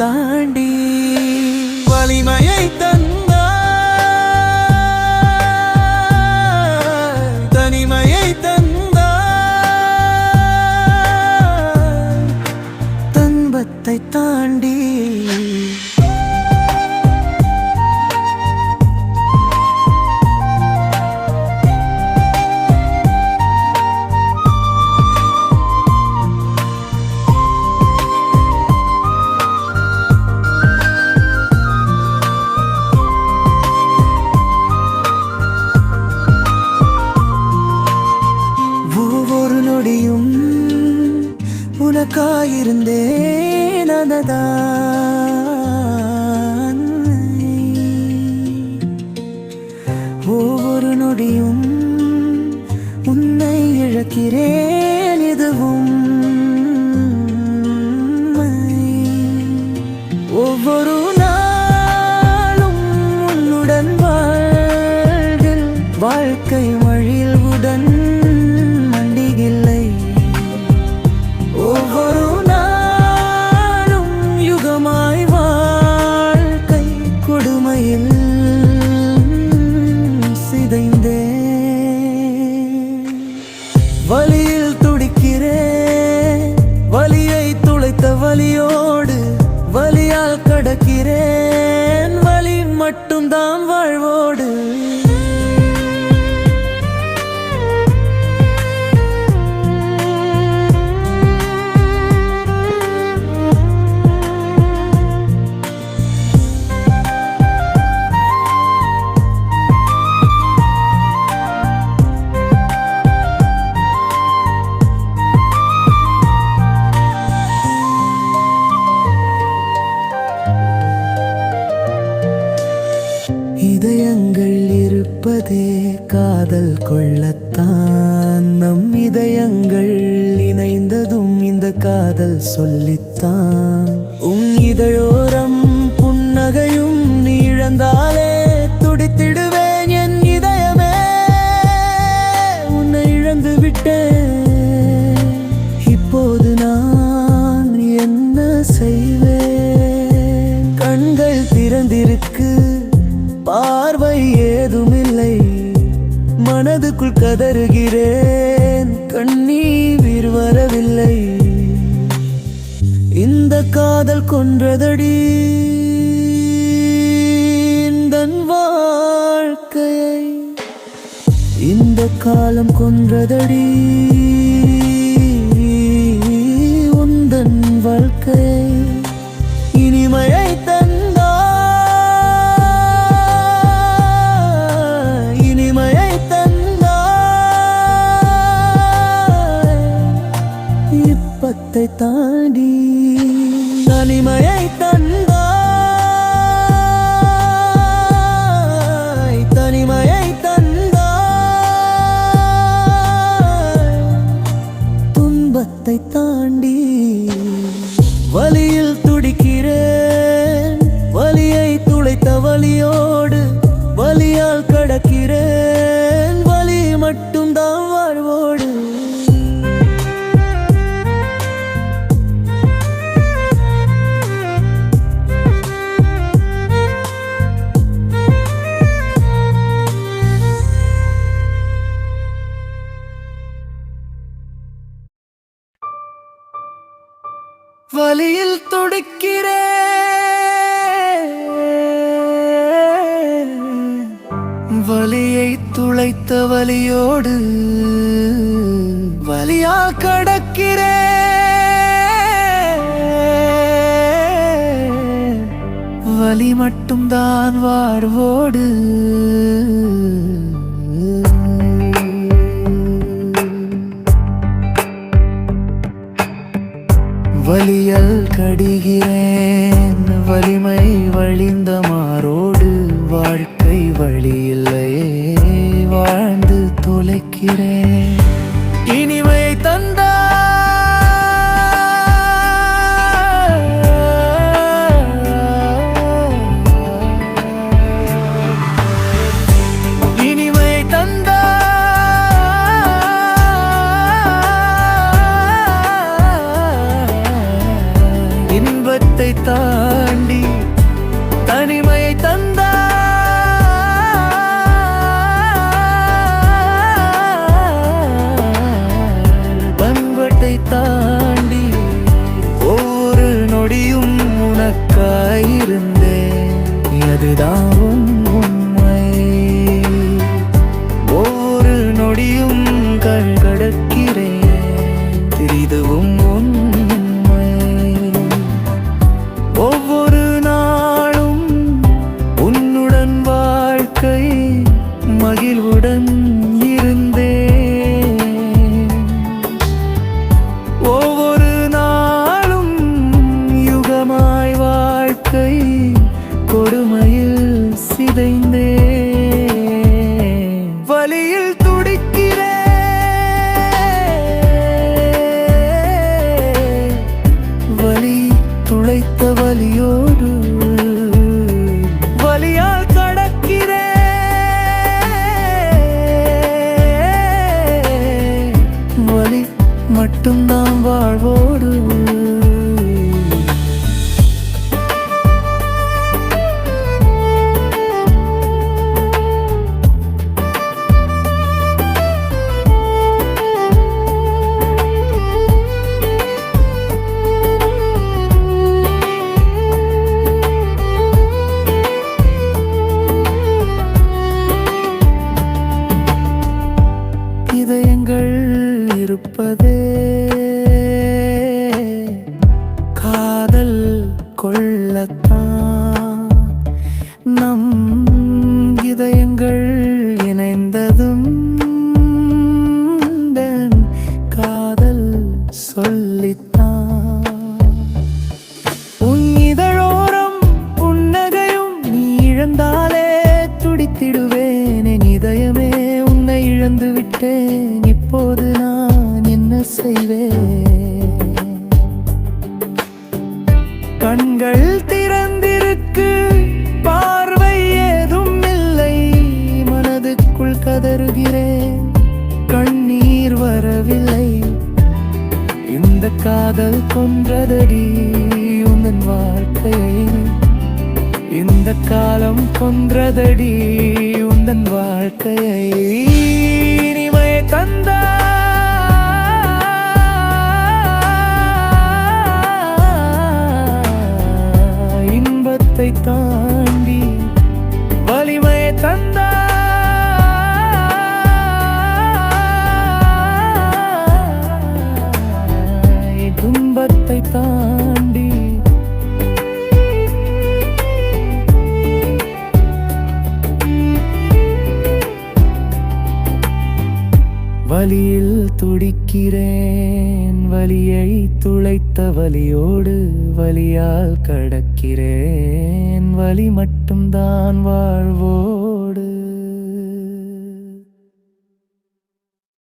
தாண்டி உனக்காயிருந்தேன் அததான். ஒவ்வொரு நொடியும் உன்னை இழக்கிறேன். மட்டும்தான் வாழ்வோடு. காதல் கொள்ளத்தான். நம் இதயங்கள் இணைந்ததும் இந்த காதல் சொல்லித்தான். உன் இதழோரம் புன்னகையும் நீ இழந்தாலே துடித்திடுவேன் என் இதயமே. உன்னை இழந்து விட்டேன். இப்போது நான் என்ன செய்வேன்? மனதுக்குள் கதறுகிறேன். கண்ணீர் வரவில்லை. இந்த காதல் கொன்றதடி. இந்தன் வாழ்க்கையை இந்த காலம் கொன்றதடி. শয়তান வலியில் துடிக்கிறேன். வலியை துளைத்த வலியோடு வலியா கடக்கிறேன். வலி மட்டும்தான் வாழ்வோடு வலியல் கடிகிறேன். வலிமை வழிந்த மாறோடு வாழ்க்கை வழியில்லையே. வாழ்ந்து தொலைக்கிறேன் தாண்டி தனிமையை தந்தா பண்பட்டை தாண்டி ஒவ்வொரு நொடியும் உனக்காயிருந்தேன். அதுதான் மட்டும்தான் வாழ்வோடு கொன்றதடி உந்தன் வாழ்க்கையை இந்த காலம் கொன்றதடி உந்தன் வாழ்க்கையை இனிமை தந்த. இன்பத்தை தான் வலியில் துடிக்கிறேன். வலியை துளைத்த வலியோடு வலியால் கடக்கிறேன். வலி மட்டும்தான் வாழ்வோ